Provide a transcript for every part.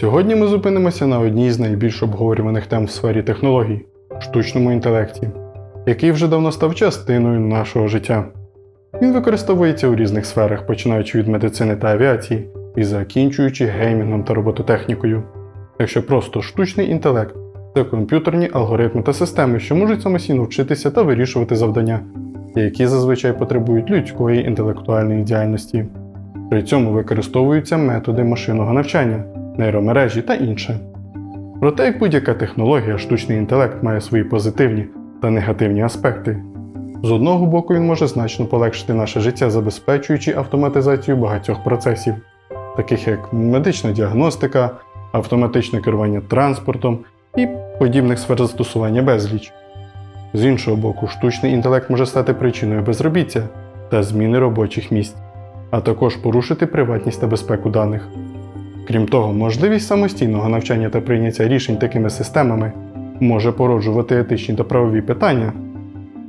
Сьогодні ми зупинимося на одній з найбільш обговорюваних тем в сфері технологій штучному інтелекті, який вже давно став частиною нашого життя. Він використовується у різних сферах, починаючи від медицини та авіації і закінчуючи геймінгом та робототехнікою. Якщо просто штучний інтелект це комп'ютерні алгоритми та системи, що можуть самостійно вчитися та вирішувати завдання, які зазвичай потребують людської інтелектуальної діяльності. При цьому використовуються методи машинного навчання, нейромережі та інше. Проте, як будь-яка технологія, штучний інтелект має свої позитивні та негативні аспекти. З одного боку, він може значно полегшити наше життя, забезпечуючи автоматизацію багатьох процесів, таких як медична діагностика, автоматичне керування транспортом і подібних сфер застосування безліч. З іншого боку, штучний інтелект може стати причиною безробіття та зміни робочих місць, а також порушити приватність та безпеку даних. Крім того, можливість самостійного навчання та прийняття рішень такими системами може породжувати етичні та правові питання.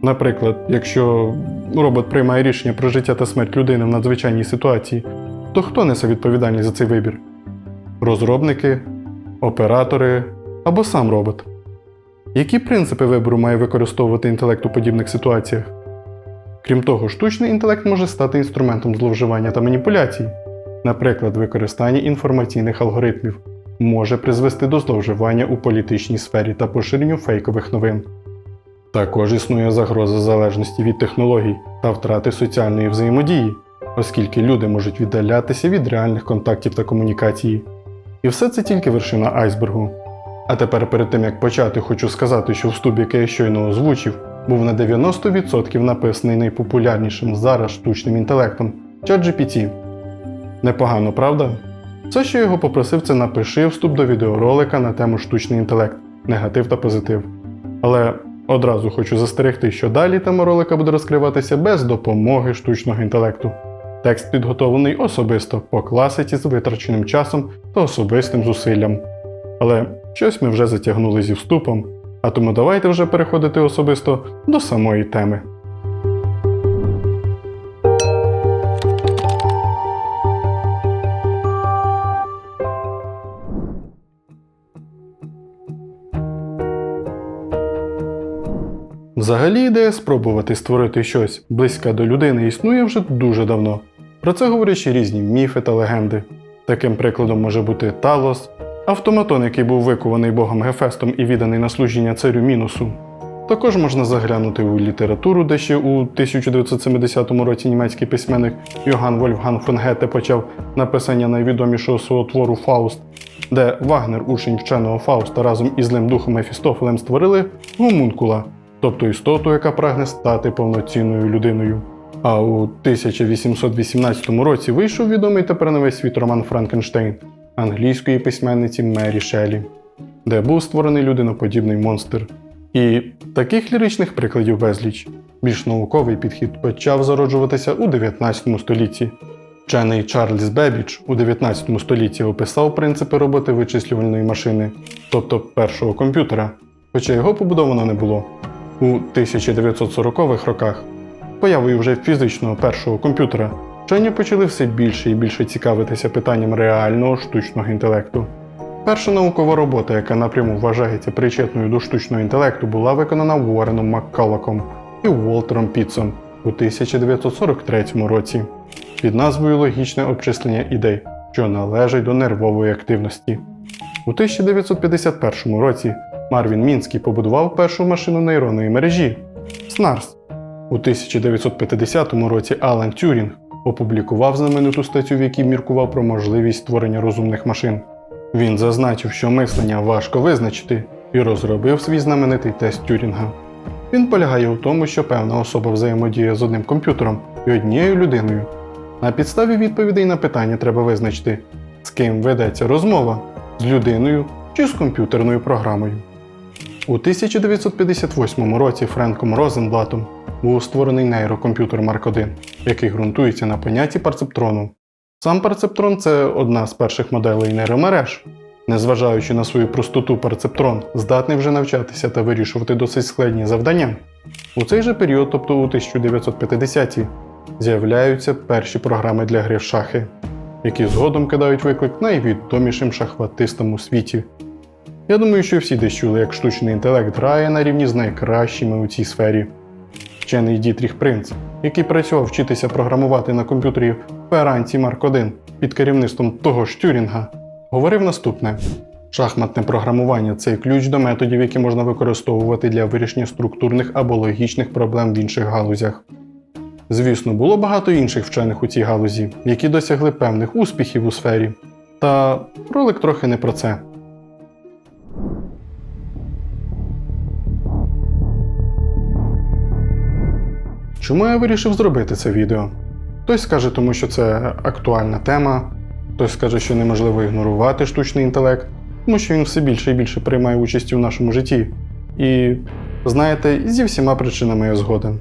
Наприклад, якщо робот приймає рішення про життя та смерть людини в надзвичайній ситуації, то хто несе відповідальність за цей вибір? Розробники, оператори або сам робот? Які принципи вибору має використовувати інтелект у подібних ситуаціях? Крім того, штучний інтелект може стати інструментом зловживання та маніпуляцій. Наприклад, використання інформаційних алгоритмів може призвести до зловживання у політичній сфері та поширенню фейкових новин. Також існує загроза залежності від технологій та втрати соціальної взаємодії, оскільки люди можуть віддалятися від реальних контактів та комунікації. І все це тільки вершина айсбергу. А тепер перед тим як почати, хочу сказати, що вступ, який я щойно озвучив, був на 90% написаний найпопулярнішим зараз штучним інтелектом ChatGPT. Непогано, правда? Все, що його попросив, це напиши вступ до відеоролика на тему штучний інтелект, негатив та позитив. Але одразу хочу застерегти, що далі тема ролика буде розкриватися без допомоги штучного інтелекту. Текст підготовлений особисто по класиці з витраченим часом та особистим зусиллям. Але щось ми вже затягнули зі вступом, а тому давайте вже переходити особисто до самої теми. Взагалі ідея спробувати створити щось близьке до людини існує вже дуже давно. Про це говорять різні міфи та легенди. Таким прикладом може бути Талос, автоматон, який був викований богом Гефестом і відданий на служіння царю Мінусу. Також можна заглянути у літературу, де ще у 1970 році німецький письменник Йоган Вольфган фон Гете почав написання найвідомішого свого твору Фауст, де Вагнер, учень вченого Фауста, разом із злим духом Мефістофелем створили гомункула, тобто істоту, яка прагне стати повноцінною людиною. А у 1818 році вийшов відомий тепер на весь світ роман Франкенштейн англійської письменниці Мері Шелі, де був створений людиноподібний монстр. І таких ліричних прикладів безліч. Більш науковий підхід почав зароджуватися у 19 столітті. Вчений Чарльз Бебіч у 19 столітті описав принципи роботи вичислювальної машини, тобто першого комп'ютера, хоча його побудовано не було. У 1940-х роках появою вже фізичного першого комп'ютера вчені почали все більше і більше цікавитися питанням реального штучного інтелекту. Перша наукова робота, яка напряму вважається причетною до штучного інтелекту, була виконана Уореном Маккалаком і Уолтером Пітсом у 1943 році під назвою Логічне обчислення ідей, що належать до нервової активності. У 1951 році Марвін Мінський побудував першу машину нейронної мережі SNARS. У 1950 році Алан Тюрінг опублікував знамениту статтю, в якій міркував про можливість створення розумних машин. Він зазначив, що мислення важко визначити, і розробив свій знаменитий тест Тюрінга. Він полягає у тому, що певна особа взаємодіє з одним комп'ютером і однією людиною. На підставі відповідей на питання треба визначити, з ким ведеться розмова з людиною чи з комп'ютерною програмою. У 1958 році Френком Розенблатом був створений нейрокомп'ютер Марк 1, який ґрунтується на понятті перцептрону. Сам перцептрон це одна з перших моделей нейромереж. Незважаючи на свою простоту, перцептрон здатний вже навчатися та вирішувати досить складні завдання. У цей же період, тобто у 1950-ті, з'являються перші програми для гри в шахи. які згодом кидають виклик найвідомішим шахватистам у світі. Я думаю, що всі десь чули, як штучний інтелект грає на рівні з найкращими у цій сфері. Вчений Дітріх Принц, який працював вчитися програмувати на комп'ютері Феранці Марк 1 під керівництвом того ж Тюрінга, говорив наступне: шахматне програмування це ключ до методів, які можна використовувати для вирішення структурних або логічних проблем в інших галузях. Звісно, було багато інших вчених у цій галузі, які досягли певних успіхів у сфері. Та ролик трохи не про це. Чому я вирішив зробити це відео? Хтось скаже, тому що це актуальна тема, хтось скаже, що неможливо ігнорувати штучний інтелект, тому що він все більше і більше приймає участь у нашому житті. І, знаєте, зі всіма причинами я згоден.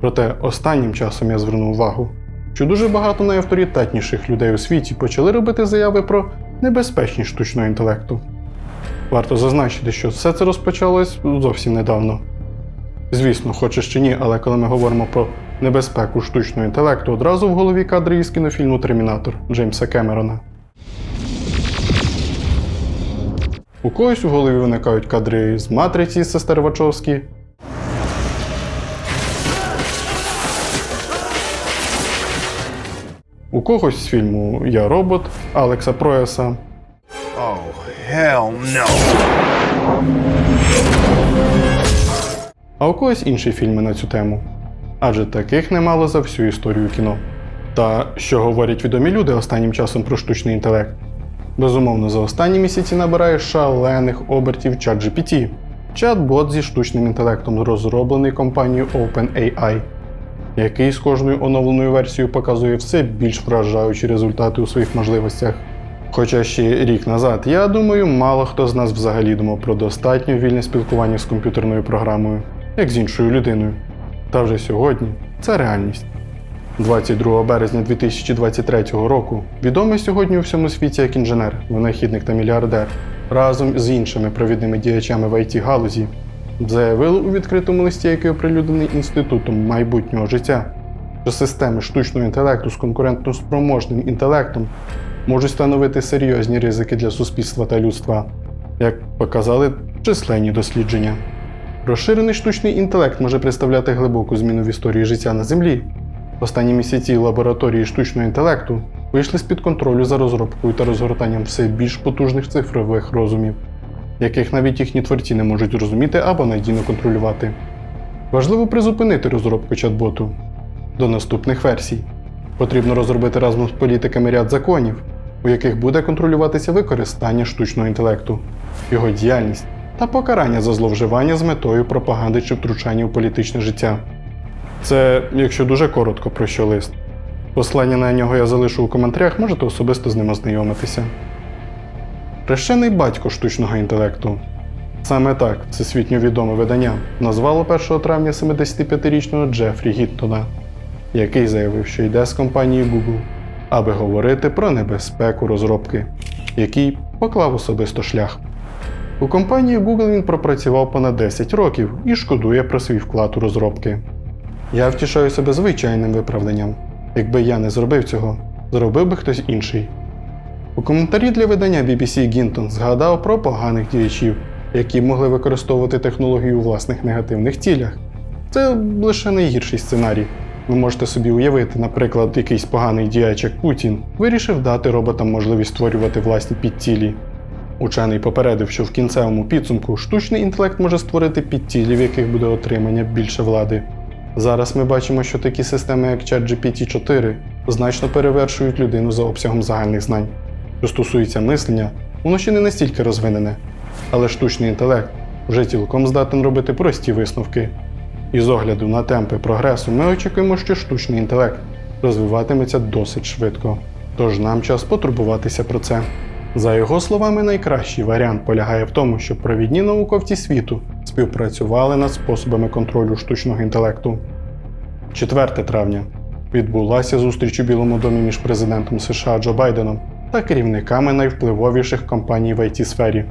Проте останнім часом я звернув увагу, що дуже багато найавторитетніших людей у світі почали робити заяви про небезпечність штучного інтелекту. Варто зазначити, що все це розпочалось зовсім недавно. Звісно, хочеш чи ні, але коли ми говоримо про небезпеку штучного інтелекту, одразу в голові кадри із кінофільму Термінатор Джеймса Кемерона. У когось у голові виникають кадри з матриці сестер Вачовські. У когось з фільму Я робот Алекса Прояса. Oh, hell no. А у когось інші фільми на цю тему. Адже таких немало за всю історію кіно. Та що говорять відомі люди останнім часом про штучний інтелект? Безумовно, за останні місяці набирає шалених обертів ChatGPT, чат-бот зі штучним інтелектом, розроблений компанією OpenAI, який з кожною оновленою версією показує все більш вражаючі результати у своїх можливостях. Хоча ще рік назад, я думаю, мало хто з нас взагалі думав про достатньо вільне спілкування з комп'ютерною програмою, як з іншою людиною. Та вже сьогодні це реальність. 22 березня 2023 року відомий сьогодні у всьому світі як інженер, винахідник та мільярдер, разом з іншими провідними діячами в it галузі заявили у відкритому листі, який оприлюднений Інститутом майбутнього життя, що системи штучного інтелекту з конкурентноспроможним інтелектом можуть становити серйозні ризики для суспільства та людства, як показали численні дослідження. Розширений штучний інтелект може представляти глибоку зміну в історії життя на Землі. Останні місяці лабораторії штучного інтелекту вийшли з-під контролю за розробкою та розгортанням все більш потужних цифрових розумів, яких навіть їхні творці не можуть розуміти або надійно контролювати. Важливо призупинити розробку чат-боту до наступних версій. Потрібно розробити разом з політиками ряд законів, у яких буде контролюватися використання штучного інтелекту, його діяльність та покарання за зловживання з метою пропаганди чи втручання у політичне життя. Це, якщо дуже коротко про що лист. Послання на нього я залишу у коментарях, можете особисто з ним ознайомитися. Хрещений батько штучного інтелекту. Саме так всесвітньо відоме видання назвало 1 травня 75-річного Джефрі Гіттона, який заявив, що йде з компанії Google, аби говорити про небезпеку розробки, який поклав особисто шлях. У компанії Google він пропрацював понад 10 років і шкодує про свій вклад у розробки. Я втішаю себе звичайним виправданням. Якби я не зробив цього, зробив би хтось інший. У коментарі для видання BBC Гінтон згадав про поганих діячів, які могли використовувати технологію у власних негативних цілях. Це лише найгірший сценарій. Ви можете собі уявити, наприклад, якийсь поганий діяч, як Путін, вирішив дати роботам можливість створювати власні підцілі. Учений попередив, що в кінцевому підсумку штучний інтелект може створити підцілі, в яких буде отримання більше влади. Зараз ми бачимо, що такі системи, як ChatGPT-4, значно перевершують людину за обсягом загальних знань. Що стосується мислення, воно ще не настільки розвинене, але штучний інтелект вже цілком здатен робити прості висновки. І з огляду на темпи прогресу ми очікуємо, що штучний інтелект розвиватиметься досить швидко. Тож нам час потурбуватися про це. За його словами, найкращий варіант полягає в тому, щоб провідні науковці світу співпрацювали над способами контролю штучного інтелекту. 4 травня відбулася зустріч у Білому домі між президентом США Джо Байденом та керівниками найвпливовіших компаній в it сфері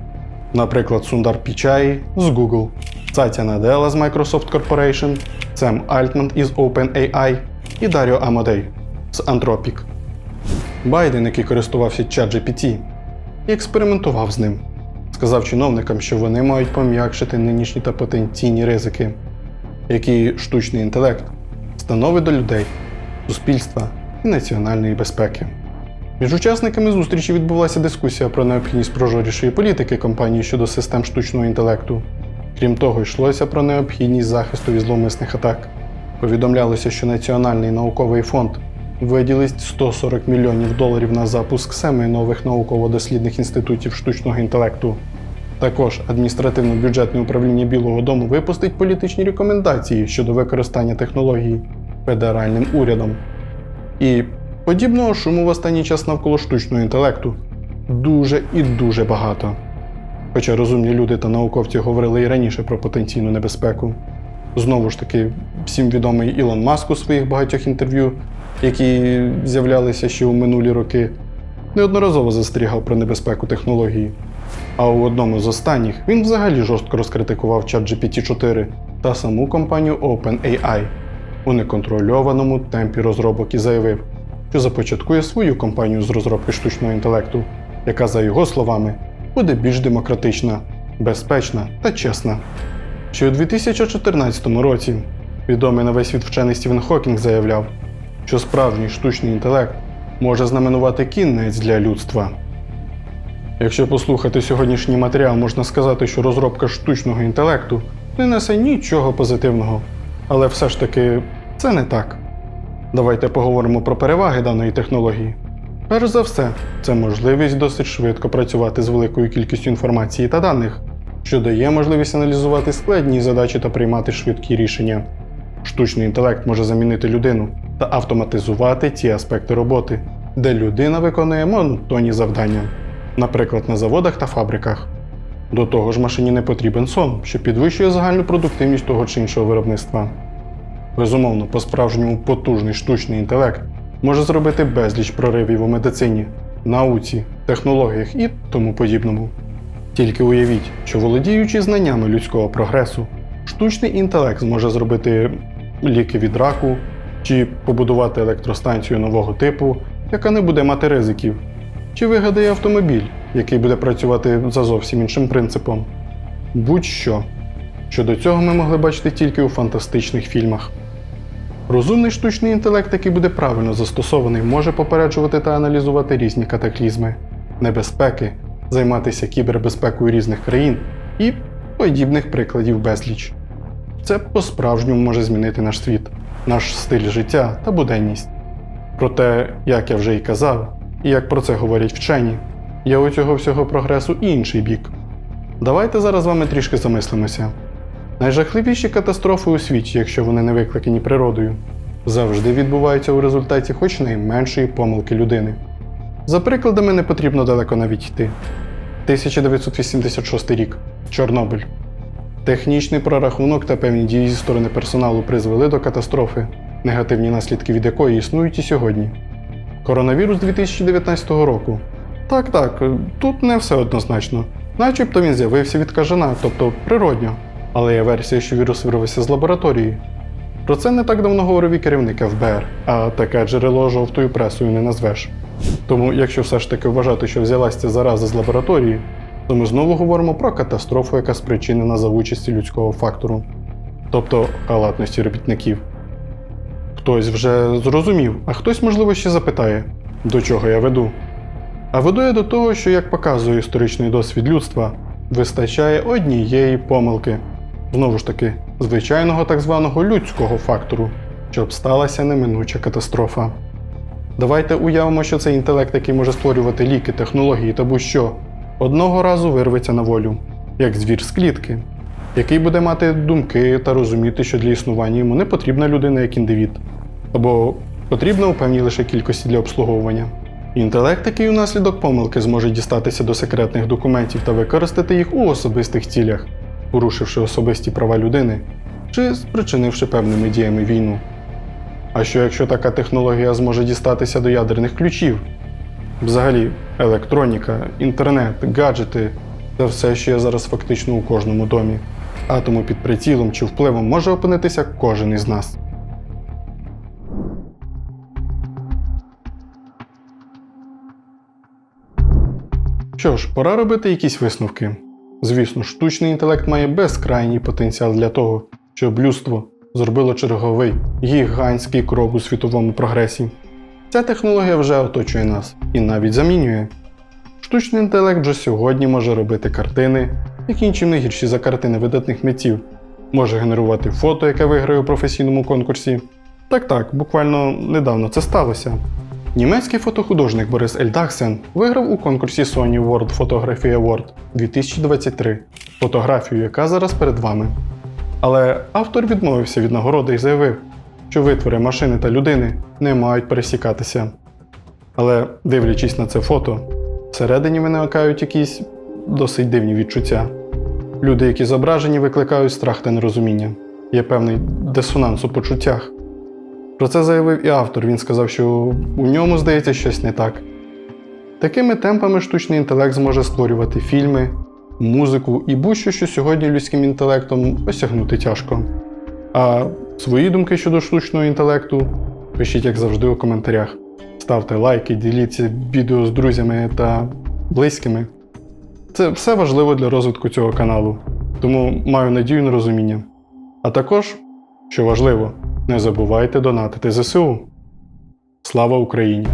наприклад, Сундар Пічаї з Google, Сатя Надела з Microsoft Corporation, Сем Альтман із OpenAI і Даріо Амодей з Anthropic. Байден, який користувався ChatGPT, і експериментував з ним. Сказав чиновникам, що вони мають пом'якшити нинішні та потенційні ризики, які штучний інтелект становить до людей, суспільства і національної безпеки. Між учасниками зустрічі відбулася дискусія про необхідність прожорішої політики компанії щодо систем штучного інтелекту. Крім того, йшлося про необхідність захисту від зловмисних атак. Повідомлялося, що Національний науковий фонд виділить 140 мільйонів доларів на запуск семи нових науково-дослідних інститутів штучного інтелекту. Також адміністративно-бюджетне управління Білого Дому випустить політичні рекомендації щодо використання технологій федеральним урядом. І подібного шуму в останній час навколо штучного інтелекту дуже і дуже багато. Хоча розумні люди та науковці говорили і раніше про потенційну небезпеку. Знову ж таки, всім відомий Ілон Маск у своїх багатьох інтерв'ю, які з'являлися ще у минулі роки, неодноразово застерігав про небезпеку технології. А у одному з останніх він взагалі жорстко розкритикував ChatGPT 4 та саму компанію OpenAI у неконтрольованому темпі розробок і заявив, що започаткує свою компанію з розробки штучного інтелекту, яка, за його словами, буде більш демократична, безпечна та чесна. Ще у 2014 році відомий на весь світ вчений Стівен Хокінг заявляв, що справжній штучний інтелект може знаменувати кінець для людства. Якщо послухати сьогоднішній матеріал, можна сказати, що розробка штучного інтелекту не несе нічого позитивного. Але все ж таки це не так. Давайте поговоримо про переваги даної технології. Перш за все, це можливість досить швидко працювати з великою кількістю інформації та даних, що дає можливість аналізувати складні задачі та приймати швидкі рішення. Штучний інтелект може замінити людину та автоматизувати ті аспекти роботи, де людина виконує монотонні завдання, наприклад, на заводах та фабриках. До того ж, машині не потрібен сон, що підвищує загальну продуктивність того чи іншого виробництва. Безумовно, по-справжньому потужний штучний інтелект може зробити безліч проривів у медицині, науці, технологіях і тому подібному. Тільки уявіть, що володіючи знаннями людського прогресу, штучний інтелект зможе зробити ліки від раку чи побудувати електростанцію нового типу, яка не буде мати ризиків, чи вигадає автомобіль, який буде працювати за зовсім іншим принципом. Будь-що. Щодо цього ми могли бачити тільки у фантастичних фільмах. Розумний штучний інтелект, який буде правильно застосований, може попереджувати та аналізувати різні катаклізми, небезпеки, займатися кібербезпекою різних країн і подібних прикладів безліч. Це по-справжньому може змінити наш світ, наш стиль життя та буденність. Проте, як я вже й казав, і як про це говорять вчені, є у цього всього прогресу і інший бік. Давайте зараз з вами трішки замислимося. Найжахливіші катастрофи у світі, якщо вони не викликані природою, завжди відбуваються у результаті хоч найменшої помилки людини. За прикладами не потрібно далеко навіть йти. 1986 рік Чорнобиль. Технічний прорахунок та певні дії зі сторони персоналу призвели до катастрофи, негативні наслідки від якої існують і сьогодні. Коронавірус 2019 року. Так, так, тут не все однозначно. Начебто він з'явився від кажана, тобто природньо. Але є версія, що вірус вирвався з лабораторії. Про це не так давно говорив і керівник ФБР, а таке джерело жовтою пресою не назвеш. Тому, якщо все ж таки вважати, що взялася ця зараза з лабораторії, то ми знову говоримо про катастрофу, яка спричинена за участі людського фактору, тобто халатності робітників. Хтось вже зрозумів, а хтось, можливо, ще запитає, до чого я веду. А веду я до того, що, як показує історичний досвід людства, вистачає однієї помилки, знову ж таки, звичайного так званого людського фактору, щоб сталася неминуча катастрофа. Давайте уявимо, що цей інтелект, який може створювати ліки, технології та будь-що, одного разу вирветься на волю, як звір з клітки, який буде мати думки та розуміти, що для існування йому не потрібна людина як індивід, або потрібна у певній лише кількості для обслуговування. Інтелект, який унаслідок помилки зможе дістатися до секретних документів та використати їх у особистих цілях, порушивши особисті права людини чи спричинивши певними діями війну. А що якщо така технологія зможе дістатися до ядерних ключів? Взагалі, електроніка, інтернет, гаджети це все, що є зараз фактично у кожному домі. А тому під прицілом чи впливом може опинитися кожен із нас. Що ж, пора робити якісь висновки. Звісно, штучний інтелект має безкрайній потенціал для того, щоб людство зробило черговий гігантський крок у світовому прогресі. Ця технологія вже оточує нас і навіть замінює. Штучний інтелект вже сьогодні може робити картини, які іншим не гірші за картини видатних митців, може генерувати фото, яке виграє у професійному конкурсі. Так так, буквально недавно це сталося. Німецький фотохудожник Борис Ельдахсен виграв у конкурсі Sony World Photography Award 2023 фотографію, яка зараз перед вами. Але автор відмовився від нагороди і заявив, що витвори машини та людини не мають пересікатися. Але, дивлячись на це фото, всередині виникають якісь досить дивні відчуття. Люди, які зображені, викликають страх та нерозуміння. Є певний дисонанс у почуттях. Про це заявив і автор. Він сказав, що у ньому здається щось не так. Такими темпами штучний інтелект зможе створювати фільми, музику і будь-що, що сьогодні людським інтелектом осягнути тяжко. А свої думки щодо штучного інтелекту пишіть, як завжди, у коментарях. Ставте лайки, діліться відео з друзями та близькими. Це все важливо для розвитку цього каналу, тому маю надію на розуміння. А також, що важливо, не забувайте донатити ЗСУ. Слава Україні!